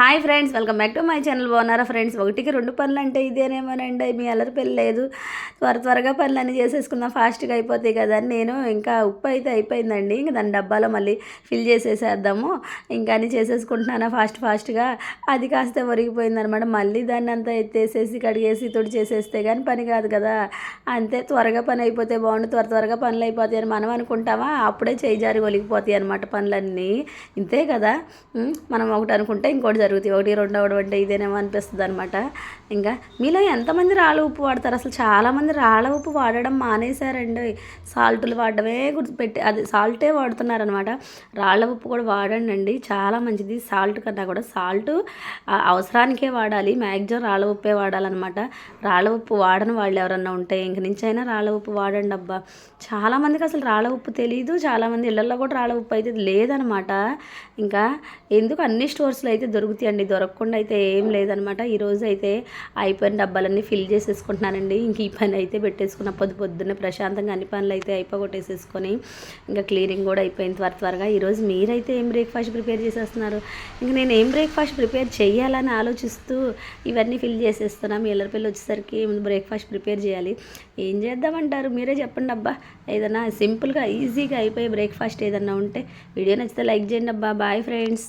Hi friends welcome back to my channel. బాగున్నారా friends? ఒకటికి రెండు పనులు అంటే ఇదేనేమోనండి. మీ అల్లరి పెళ్ళి లేదు. త్వర త్వరగా పనులు అన్నీ చేసేసుకుందాం. ఫాస్ట్గా అయిపోతాయి కదా అని నేను ఇంకా ఉప్పు అయితే అయిపోయిందండి. ఇంకా దాని డబ్బాలో మళ్ళీ ఫిల్ చేసేసేద్దాము. ఇంకా అన్నీ చేసేసుకుంటున్నానా ఫాస్ట్ ఫాస్ట్గా. అది కాస్త ఒరిగిపోయిందనమాట. మళ్ళీ దాన్ని అంతా ఎత్తేసేసి కడిగేసి తొడి చేసేస్తే కానీ పని కాదు కదా. అంతే త్వరగా పని అయిపోతే బాగుండు. త్వర త్వరగా పనులు అయిపోతాయి అని మనం అనుకుంటామా? అప్పుడే చేయి జారి ఒలిగిపోతాయి అనమాట పనులన్నీ. ఇంతే కదా? మనం ఒకటి అనుకుంటే ఇంకోటి జరుగుతాయి ఒకటి రెండు అవడం అంటే ఇదేనేమో అనిపిస్తుంది అనమాట ఇంకా మీలో ఎంతమంది రాళ్ళ ఉప్పు వాడతారు? అసలు చాలామంది రాళ్ళ ఉప్పు వాడడం మానేశారండి. సాల్టులు వాడడమే గుర్తుపెట్టి అది సాల్టే వాడుతున్నారనమాట రాళ్ళ ఉప్పు కూడా వాడండి అండి చాలా మంచిది. సాల్ట్ కన్నా కూడా సాల్ట్ అవసరానికే వాడాలి. మ్యాక్సిమం రాళ్ళ ఉప్పే వాడాలన్నమాట. రాళ్ళ ఉప్పు వాడని వాళ్ళు ఎవరన్నా ఉంటే ఇంక నుంచి అయినా రాళ్ళ ఉప్పు వాడండి అబ్బా. చాలామందికి అసలు రాళ్ళ ఉప్పు తెలియదు చాలామంది ఇళ్ళల్లో కూడా రాళ్ళ ఉప్పు అయితే లేదనమాట ఇంకా ఎందుకు అన్ని స్టోర్స్లో అయితే అండి దొరకకుండా అయితే ఏం లేదనమాట. ఈరోజు అయితే అయిపోయిన డబ్బాలన్నీ ఫిల్ చేసేసుకుంటున్నానండి. ఇంక ఈ పని అయితే పెట్టేసుకున్న పొద్దు పొద్దున్నే ప్రశాంతంగా అన్ని పనులు అయితే అయిపోగొట్టేసేసుకొని ఇంకా క్లీనింగ్ కూడా అయిపోయింది త్వర త్వరగా. ఈరోజు మీరైతే ఏం బ్రేక్ఫాస్ట్ ప్రిపేర్ చేసేస్తున్నారు? ఇంక నేను ఏం బ్రేక్ఫాస్ట్ ప్రిపేర్ చేయాలని ఆలోచిస్తూ ఇవన్నీ ఫిల్ చేసేస్తున్నా. మీ పిల్లలు వచ్చేసరికి బ్రేక్ఫాస్ట్ ప్రిపేర్ చేయాలి. ఏం చేద్దామంటారు? మీరే చెప్పండి అబ్బా. ఏదైనా సింపుల్గా ఈజీగా అయిపోయే బ్రేక్ఫాస్ట్ ఏదన్నా ఉంటే వీడియో నచ్చితే లైక్ చేయండి అబ్బా. Bye friends.